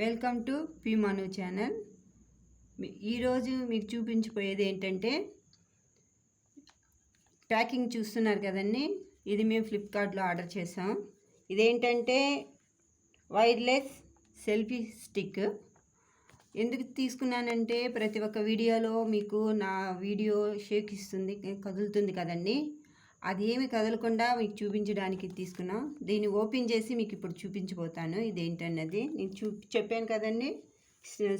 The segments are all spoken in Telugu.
Welcome to P Manu channel ఈరోజు మీకు చూపించిపోయేది ఏంటంటే ప్యాకింగ్ చూస్తున్నారు కదండి? ఇది మేము ఫ్లిప్కార్ట్లో ఆర్డర్ చేసాం. ఇదేంటంటే వైర్లెస్ సెల్ఫీ స్టిక్ ఎందుకు తీసుకున్నానంటే ప్రతి ఒక్క వీడియోలో మీకు నా వీడియో షేక్ ఇస్తుంది కదులుతుంది కదండి? అది ఏమి కదలకుండా మీకు చూపించడానికి తీసుకున్నాం. దీన్ని ఓపెన్ చేసి మీకు ఇప్పుడు చూపించబోతాను. ఇదేంటన్నది? నేను చూ చెప్పాను కదండి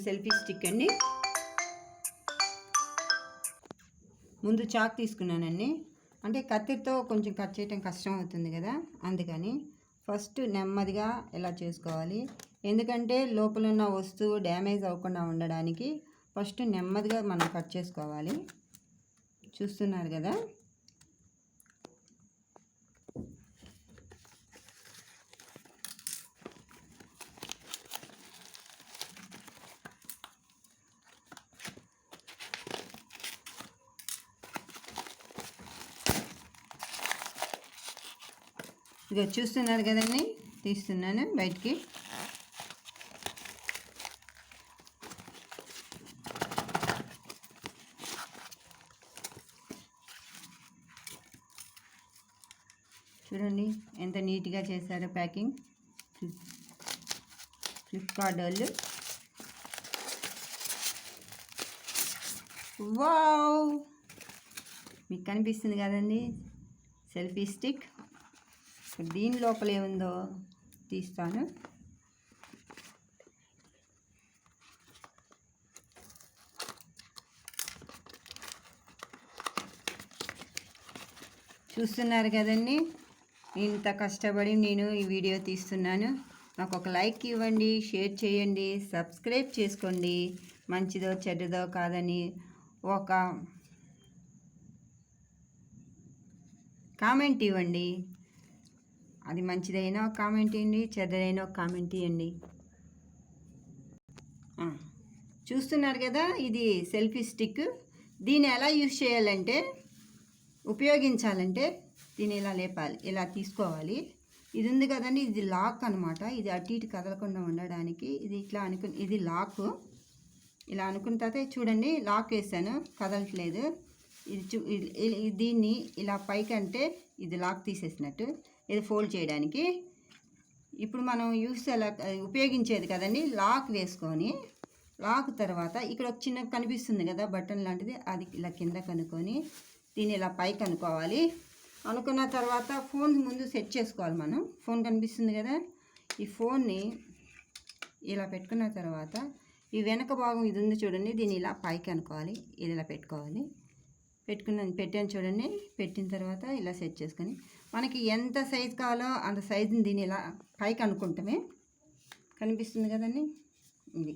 సెల్ఫీ స్టిక్ అండి. ముందు చాక్ తీసుకున్నానండి. అంటే కత్తితో కొంచెం కట్ చేయటం కష్టం అవుతుంది కదా అందుకని ఫస్ట్ నెమ్మదిగా ఇలా చేసుకోవాలి? ఎందుకంటే లోపల ఉన్న వస్తువు డ్యామేజ్ అవ్వకుండా ఉండడానికి ఫస్ట్ నెమ్మదిగా మనం కట్ చేసుకోవాలి. చూస్తున్నారు కదా? ఇక చూస్తున్నారు కదండి? తీస్తున్నాను బయటికి. చూడండి ఎంత నీట్గా చేశారో ప్యాకింగ్. ఫ్లిప్ ఫ్లిప్కార్ట్ వాళ్ళు. వావ్! మీకు కనిపిస్తుంది కదండి? Selfie stick. దీని లోపల ఏముందో తీస్తాను. చూస్తున్నారు కదండి? ఇంత కష్టపడి నేను ఈ వీడియో తీస్తున్నాను. నాకు ఒక లైక్ ఇవ్వండి షేర్ చేయండి సబ్స్క్రైబ్ చేసుకోండి. మంచిదో చెడ్డదో కాదని ఒక కామెంట్ ఇవ్వండి. అది మంచిదైనా ఒక కామెంట్ ఇవ్వండి చెడ్డదైనా ఒక కామెంట్ ఇవ్వండి చూస్తున్నారు కదా ఇది సెల్ఫీ స్టిక్ దీన్ని ఎలా యూజ్ చేయాలంటే ఉపయోగించాలంటే దీన్ని ఇలా లేపాలి ఇలా తీసుకోవాలి. ఇది ఉంది కదండి ఇది లాక్ అనమాట ఇది అటు ఇటు కదలకుండా ఉండడానికి ఇది ఇట్లా అనుకుని ఇది లాక్ ఇలా అనుకున్న తర్వాత చూడండి లాక్ వేసాను కదలట్లేదు. ఇది చూ దీన్ని ఇలా పైకి అంటే ఇది లాక్ తీసేసినట్టు. ఇది ఫోల్డ్ చేయడానికి. ఇప్పుడు మనం యూస్ ఎలా ఉపయోగించేది కదండి లాక్ వేసుకొని లాక్ తర్వాత ఇక్కడ ఒక చిన్న కనిపిస్తుంది కదా బటన్ లాంటిది అది ఇలా కింద కనుక్కొని దీన్ని ఇలా పైకి అనుకోవాలి అనుకున్న తర్వాత ఫోన్ ముందు సెట్ చేసుకోవాలి మనం. ఫోన్ కనిపిస్తుంది కదా ఈ ఫోన్ని ఇలా పెట్టుకున్న తర్వాత ఈ వెనక భాగం ఇది ఉంది చూడండి దీన్ని ఇలా పైకి అనుకోవాలి ఇది ఇలా పెట్టుకోవాలి. పెట్టుకున్నాను పెట్టాను చూడండి పెట్టిన తర్వాత ఇలా సెట్ చేసుకొని మనకి ఎంత సైజు కావాలో అంత సైజుని దీన్ని ఇలా పైకి అనుకుంటామే. కనిపిస్తుంది కదండి? ఇది.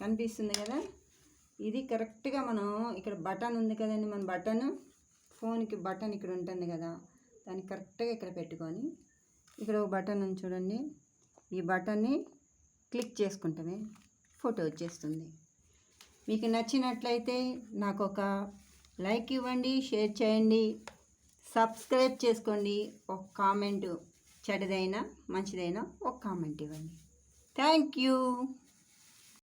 కనిపిస్తుంది కదా? ఇది కరెక్ట్గా మనం ఇక్కడ బటన్ ఉంది కదండి మన బటన్ ఫోన్కి బటన్ ఇక్కడ ఉంటుంది కదా. దాన్ని కరెక్ట్గా ఇక్కడ పెట్టుకొని ఇక్కడ ఒక బటన్ ఉంది చూడండి. ఈ బటన్ని క్లిక్ చేసుకుంటమే ఫోటో వచ్చేస్తుంది. మీకు నచ్చినట్లయితే నాకు ఒక లైక్ ఇవ్వండి షేర్ చేయండి సబ్స్క్రైబ్ చేసుకోండి. ఒక కామెంట్ చెడదైనా మంచిదైనా ఒక కామెంట్ ఇవ్వండి. Thank you.